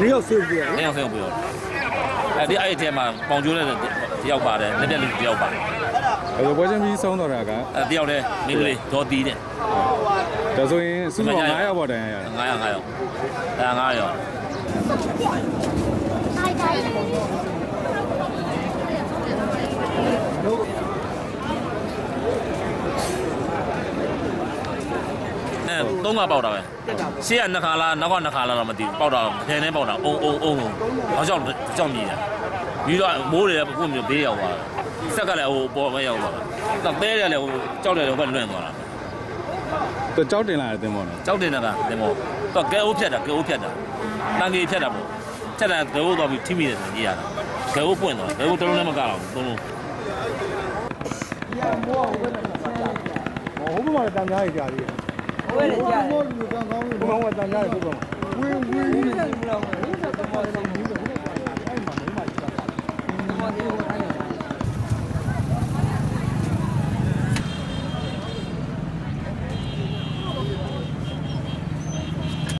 နေရောက်ဆေးပြရနေရောက်ဆေးအောင်ပြရအဲဒီအဲ့ဒီထဲမှာပေါင်ကျိုးတဲ့တယောက်ပါတယ်လက်တက်လူတယောက်ပါတယ်အဲပွဲချင်းပြီးဆုံးတော့တာကအဲတယောက်တည်းမိန်းကလေးဒေါ်တီးတဲ့ဒါဆိုရင်စုပေါင်း900ရောက်ပေါ့တန်ရရ900 900အဲ900ရောက် သုံးခါပေါက်တာပဲရှေ့ကနှစ်ခါလားနောက်ကနှစ်ခါလားတော့မသိဘူးပေါက်တာထဲထဲပေါက်တာအုံအုံအုံတော့ကြောက်ကြောက်မြည်တယ်ပြီးတော့မိုးတွေလည်းခုမျိုးဘေးရောက်သွားတယ်ဆက်ကလည်းဟိုပေါ်မရောက်သွားတာတဲတယ်လည်းဟိုကြောက်တယ်လည်းဘက်လွင့်သွားတာသူကြောက်တင်လာတဲ့တင်ပေါ့နော်ကြောက်တင်တာကတင်မောတော့ကဲအိုးဖြတ်တာကဲအိုးဖြတ်တာတန်ကြီးဖြတ်တာပေါ့ဖြတ်တာကဲအိုးသွားပြီးထိမိတယ်ဆိုကြီးရတာကဲအိုးပွင့်သွားကဲအိုးတလုံးလည်းမကအောင်သုံးလုံးဟိုဘက်မှာတန်ကြားရကြသေးတယ် 我也人家，不买我当家也不行。